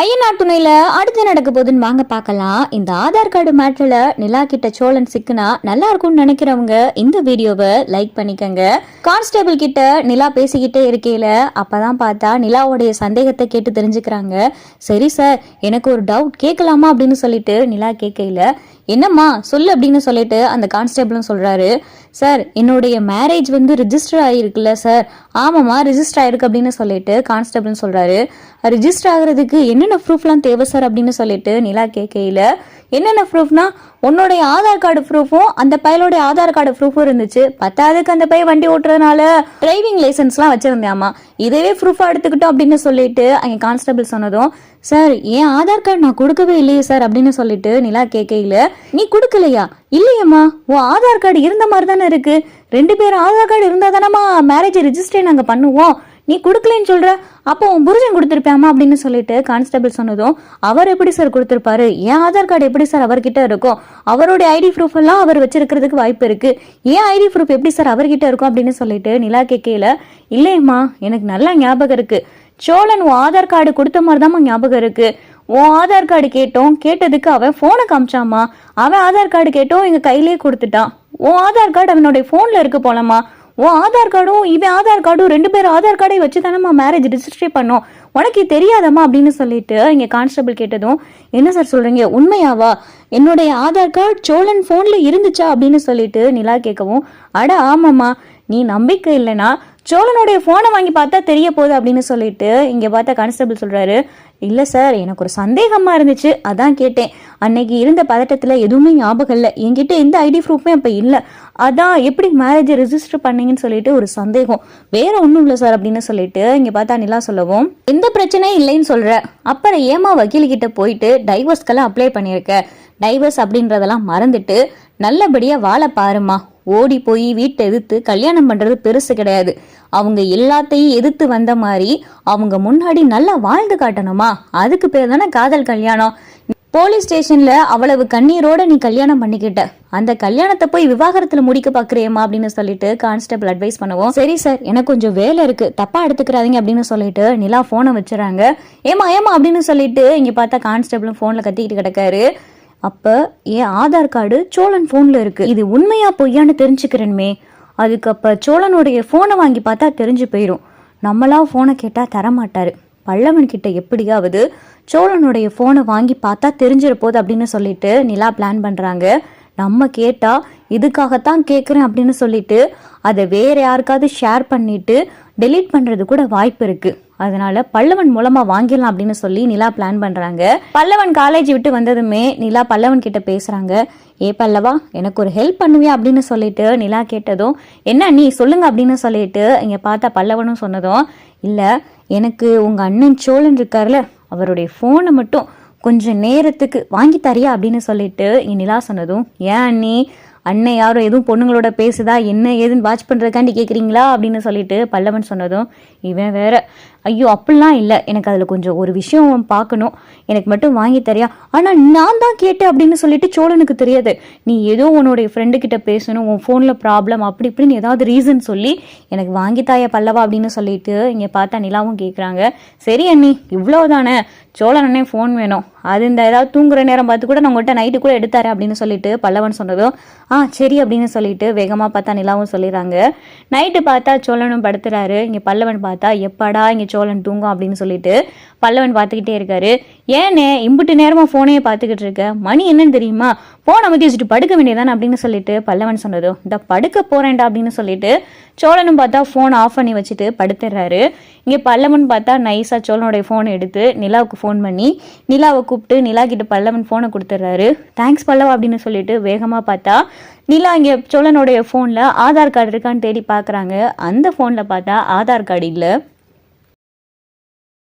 ஐயனார் துணையில அடுத்து நடக்க போகுதுன்னு வாங்க பார்க்கலாம். இந்த ஆதார் கார்டு மேட்ரில் நிலா கிட்ட சோழன் சிக்குனா நல்லா இருக்கும்னு நினைக்கிறவங்க இந்த வீடியோவை லைக் பண்ணிக்கங்க. கான்ஸ்டபிள் கிட்ட நிலா பேசிக்கிட்டே இருக்கையில அப்பதான் பார்த்தா நிலாவுடைய சந்தேகத்தை கேட்டு தெரிஞ்சுக்கிறாங்க. சரி சார் எனக்கு ஒரு டவுட் கேட்கலாமா அப்படின்னு சொல்லிட்டு நிலா கேட்கையில என்னம்மா சொல்லு அப்படின்னு சொல்லிட்டு அந்த கான்ஸ்டேபிளும் சொல்றாரு. சார் என்னுடைய மேரேஜ் வந்து ரிஜிஸ்டர் ஆகிருக்குல்ல சார் ஆமாம்மா ரிஜிஸ்டர் ஆகிருக்கு அப்படின்னு சொல்லிட்டு கான்ஸ்டபிள்னு சொல்கிறாரு ரிஜிஸ்டர் ஆகுறதுக்கு என்னென்ன ப்ரூஃப்லாம் தேவை சார் அப்படின்னு சொல்லிட்டு நிலா கேட்கையில என்னென்ன ப்ரூஃப்னா உன்னுடைய ஆதார் கார்டு ப்ரூஃபும் அந்த பையலோடைய ஆதார் கார்டு ப்ரூஃபும் இருந்துச்சு. பத்தாவதுக்கு அந்த பையன் வண்டி ஓட்டுறதுனால டிரைவிங் லைசன்ஸ்லாம் வச்சிருந்தேம்மா. இதவே ப்ரூஃபாக எடுத்துக்கிட்டோம் அப்படின்னு சொல்லிட்டு அங்கே கான்ஸ்டபிள் சொன்னதும் சார் ஏன் ஆதார் கார்டு நான் கொடுக்கவே இல்லையே சார் அப்படின்னு சொல்லிட்டு நிலா கேட்கையில நீ கொடுக்கலையா? இல்லையம்மா உன் ஆதார் கார்டு இருந்த மாதிரி தானே இருக்கு. ரெண்டு பேரும் ஆதார் கார்டு இருந்தால் தானம்மா மேரேஜ் ரிஜிஸ்டர் நாங்கள் பண்ணுவோம். நீ கொடுக்கலன்னு சொல்ற. அப்போ உன் புருஷன் கொடுத்துருப்பாமா? அப்படின்னு சொல்லிட்டு கான்ஸ்டபிள் சொன்னதும் அவர் எப்படி சார் கொடுத்துருப்பாரு? என் ஆதார் கார்டு எப்படி சார் அவர்கிட்ட இருக்கும்? அவருடைய ஐடி ப்ரூஃப் எல்லாம் அவர் வச்சிருக்கிறதுக்கு வாய்ப்பு இருக்கு. ஏன் ஐடி ப்ரூஃப் எப்படி சார் அவர்கிட்ட இருக்கும்? அப்படின்னு சொல்லிட்டு நிலா கேட்கையில இல்லையம்மா எனக்கு நல்லா ஞாபகம் இருக்கு. சோழன் உன் ஆதார் கார்டு கொடுத்த மாதிரி தான் ஞாபகம் இருக்கு. உன் ஆதார் கார்டு கேட்டோம் கேட்டதுக்கு அவன் ஃபோனை காமிச்சாமா அவன் ஆதார் கார்டு கேட்டோம் எங்க கையிலேயே கொடுத்துட்டான். உன் ஆதார் கார்டு அவனுடைய ஃபோனில் இருக்கு போலமா உன் ஆதார் கார்டும் இவன் ஆதார் கார்டும் ரெண்டு பேரும் ஆதார் கார்டை வச்சு தானம்மா மேரேஜ் ரிஜிஸ்டர் பண்ணோம். உனக்கு இது தெரியாதம்மா அப்படின்னு சொல்லிட்டு இங்கே கான்ஸ்டபிள் கேட்டதும் என்ன சார் சொல்றீங்க? உண்மையாவா? என்னுடைய ஆதார் கார்டு சோழன் ஃபோனில் இருந்துச்சா அப்படின்னு சொல்லிட்டு நிலா கேட்கவும் அட ஆமாம்மா. நீ நம்பிக்கை இல்லைனா சோழனுடைய ஃபோனை வாங்கி பார்த்தா தெரிய போகுது அப்படின்னு சொல்லிட்டு இங்கே பார்த்தா கான்ஸ்டபிள் சொல்கிறாரு இல்லை சார் எனக்கு ஒரு சந்தேகமாக இருந்துச்சு. அதான் கேட்டேன். அன்னைக்கு இருந்த பதட்டத்தில் எதுவுமே ஞாபகம் இல்லை. என்கிட்ட எந்த ஐடி ப்ரூஃபுமே அப்போ இல்லை. அதான் எப்படி மேரேஜை ரிஜிஸ்டர் பண்ணீங்கன்னு சொல்லிட்டு ஒரு சந்தேகம். வேற ஒன்றும் இல்லை சார் அப்படின்னு சொல்லிட்டு இங்கே பார்த்தா நிலா சொல்லவும் எந்த பிரச்சனையும் இல்லைன்னு சொல்கிற அப்புறம் ஏமா வக்கீல்கிட்ட போயிட்டு டைவர்ஸ்க்கெல்லாம் அப்ளை பண்ணியிருக்க டைவர்ஸ் அப்படின்றதெல்லாம் மறந்துட்டு நல்லபடியாக வாழ பாருமா ஓடி போய் வீட்டை எதிர்த்து கல்யாணம் பண்ணுறது பெருசு கிடையாது. அவங்க எல்லாத்தையும் எதிர்த்து வந்த மாதிரி அவங்க முன்னாடி நல்லா வாழ்ந்து காட்டணுமா? அதுக்கு பேர் தானே காதல் கல்யாணம். போலீஸ் ஸ்டேஷன்ல அவ்வளவு கண்ணீரோட நீ கல்யாணம் பண்ணிக்கிட்ட. அந்த கல்யாணத்தை போய் விவாகரத்துல முடிக்க பாக்குறியம்மா அப்படின்னு சொல்லிட்டு கான்ஸ்டபிள் அட்வைஸ் பண்ணுவோம். சரி சார் எனக்கு கொஞ்சம் வேலை இருக்கு. தப்பா எடுத்துக்கிறாதீங்க அப்படின்னு சொல்லிட்டு நிலா போனை வச்சுறாங்க. ஏமா ஏமா அப்படின்னு சொல்லிட்டு இங்க பார்த்தா கான்ஸ்டபிளும் போன்ல கத்திக்கிட்டு கிடக்காரு. அப்ப என் ஆதார் கார்டு சோழன் போன்ல இருக்கு. இது உண்மையா பொய்யான்னு தெரிஞ்சுக்கிறேன்மே. அதுக்கு சோழனுடைய போனை வாங்கி பார்த்தா தெரிஞ்சு போயிடும் நம்மளா போனை கேட்டா தரமாட்டாரு. பல்லவன் கிட்ட எப்படியாவது சோழனுடைய போனை வாங்கி பார்த்தா தெரிஞ்சிட போகுது அப்படின்னு சொல்லிட்டு நிலா பிளான் பண்றாங்க. நம்ம கேட்டா இதுக்காகத்தான் கேட்குறேன் அப்படின்னு சொல்லிட்டு அதை வேற யாருக்காவது ஷேர் பண்ணிட்டு டெலீட் பண்றது கூட வாய்ப்பு இருக்கு. அதனால பல்லவன் மூலமா வாங்கிடலாம் அப்படின்னு சொல்லி நிலா பிளான் பண்றாங்க. பல்லவன் காலேஜ் விட்டு வந்ததுமே நிலா பல்லவன் கிட்ட பேசுறாங்க. ஏ பல்லவா எனக்கு ஒரு ஹெல்ப் பண்ணுவியா? அப்படின்னு சொல்லிட்டு நிலா கேட்டதும் என்ன நீ சொல்லுங்க அப்படின்னு சொல்லிட்டு இங்க பார்த்தா பல்லவனும் சொன்னதும் இல்ல எனக்கு உங்க அண்ணன் சோழன் இருக்கார்ல அவருடைய ஃபோனை மட்டும் கொஞ்சம் நேரத்துக்கு வாங்கி தரியா? அப்படின்னு சொல்லிட்டு இங்க நிலா சொன்னதும் ஏன் அண்ணி அண்ணன் யாரும் எதுவும் பொண்ணுங்களோட பேசுதா? என்ன ஏதுன்னு வாட்ச் பண்ணுறதுக்காண்டி கேட்குறீங்களா அப்படின்னு சொல்லிட்டு பல்லவன் சொன்னதும் இவன் வேற ஐயோ அப்படிலாம் இல்லை. எனக்கு அதில் கொஞ்சம் ஒரு விஷயம் பார்க்கணும். எனக்கு மட்டும் வாங்கி தரியா ஆனால் நான் தான் கேட்டேன் அப்படின்னு சொல்லிட்டு சோழனுக்கு தெரியாது. நீ ஏதோ உன்னுடைய ஃப்ரெண்டு கிட்ட பேசணும் உன் ஃபோனில் ப்ராப்ளம் அப்படி இப்படின்னு ஏதாவது ரீசன் சொல்லி எனக்கு வாங்கி தாயா பல்லவா அப்படின்னு சொல்லிட்டு இங்கே பார்த்தா நிலாவும் கேட்குறாங்க சரி அண்ணி இவ்வளோதானே சோழன் அண்ணே ஃபோன் வேணும். அது இந்த ஏதாவது தூங்குற நேரம் பார்த்து கூட நான் உங்கள்கிட்ட நைட்டு கூட எடுத்தாரு அப்படின்னு சொல்லிட்டு பல்லவன் சொன்னதும் ஆ சரி அப்படின்னு சொல்லிட்டு வேகமாக பார்த்தா நிலாவும் சொல்லிடுறாங்க. நைட்டு பார்த்தா சோழனும் படுத்துறாரு. இங்கே பல்லவன் பார்த்தா எப்படா இங்கே சோழன் தூங்கும் அப்படின்னு சொல்லிட்டு பல்லவன் பார்த்துக்கிட்டே இருக்காரு. ஏனே இம்புட்டு நேரமாக ஃபோனே பார்த்துக்கிட்டு இருக்க? மணி என்னன்னு தெரியுமா? ஃபோன் அமைதி வச்சுட்டு படுக்க வேண்டியதானே அப்படின்னு சொல்லிட்டு பல்லவன் சொன்னதும் இந்த படுக்க போறேன்டா அப்படின்னு சொல்லிட்டு சோழனும் பார்த்தா ஃபோன் ஆஃப் பண்ணி வச்சுட்டு படுத்துடுறாரு இங்கே பல்லவன் பார்த்தா நைஸாக சோழனுடைய ஃபோனை எடுத்து நிலாவுக்கு ஃபோன் பண்ணி நிலாவை கூப்பிட்டு நிலா கிட்ட பல்லவன் ஃபோனை கொடுத்துட்றாரு தேங்க்ஸ் பல்லவா அப்படின்னு சொல்லிட்டு வேகமாக பார்த்தா நிலா இங்கே சோழனுடைய ஃபோனில் ஆதார் கார்டு இருக்கான்னு தேடி பார்க்குறாங்க. அந்த ஃபோனில் பார்த்தா ஆதார் கார்டு இல்லை.